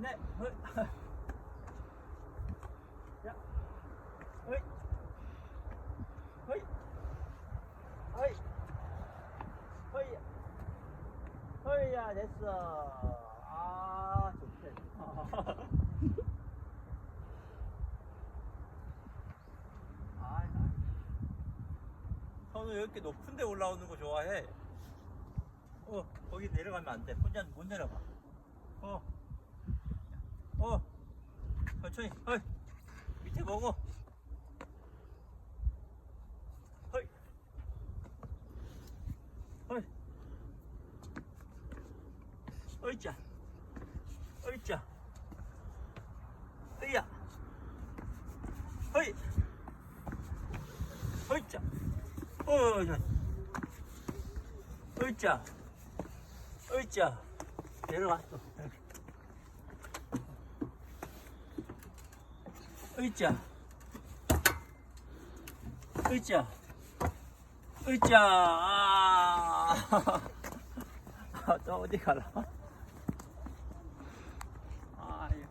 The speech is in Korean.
넷, 헐. 야, 허이, 허이, 허이, 허이, 허이야 됐어. 아 좋대. 아, 나. 선우 이렇게 높은 데 올라오는 거 좋아해. 어, 거기 내려가면 안 돼. 혼자 못 내려가. 어, 어, 천천히. 헐, 밑에 보고. 헐, 헐, 어이자, 어이자, 으야, 허이, 어이자, 어이자, 어 ういちゃん。ういちゃん。ういちゃん。ああ 頭でから